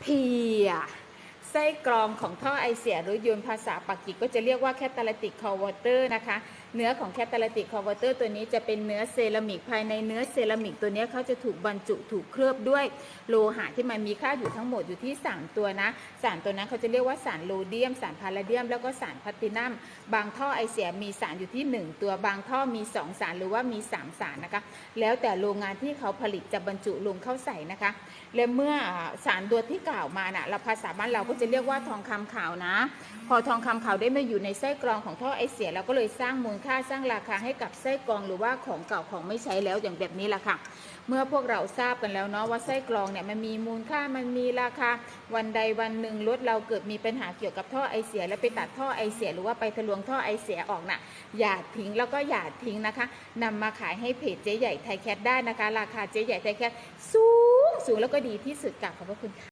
เพีย ไส้กรองของท่อไอเสียหรือยนต์ภาษาปักกิกก็จะเรียกว่าแคตตาลิติกคอวอเตอร์นะคะ เนื้อของแคตตาลิติกคอวอเตอร์ตัวนี้จะเป็นเนื้อเซรามิกภายในเนื้อเซรามิกตัวนี้เขาจะถูกบรรจุถูกเคลือบด้วยโลหะที่มันมีค่าอยู่ทั้งหมดอยู่ที่ 3 ตัวนะ สารตัวนั้นเขาจะเรียกว่าสารโลเดียม สารพาราเดียม แล้วก็สารพลตตินัม บางท่อไอเสียมีสารอยู่ที่ 1 ตัวบางท่อมี 2 สารหรือว่ามี 3 สารนะคะ แล้วแต่โรงงานที่เขาผลิตจะบรรจุลงเข้าใส่นะคะ และเมื่อสารตัวที่กล่าวมาน่ะเราภาษาบ้านเราก็จะเรียกว่าทองคำขาวนะ พอทองคำขาวได้มาอยู่ในไส้กรองของท่อไอเสียเราก็เลยสร้างมูลค่าสร้างราคาให้กับไส้กรองหรือว่าของเก่าของไม่ใช้แล้วอย่างแบบนี้แหละค่ะ เมื่อพวกเราทราบกันแล้วเนาะว่าไส้กรองเนี่ยมันมีมูลค่ามันมีราคาวันใดวันหนึ่งรถเราเกิดมีปัญหาเกี่ยวกับท่อไอเสีย แล้วไปตัดท่อไอเสีย หรือว่าไปทะลวงท่อไอเสียออกน่ะอย่าทิ้งแล้วก็อย่าทิ้งนะคะนำมาขายให้เพจเจ๊ใหญ่ไทยแคทได้นะคะ ราคาเจ๊ใหญ่ไทยแคทสูงสูงแล้วก็ดีที่สุดกับขอบพระคุณค่ะ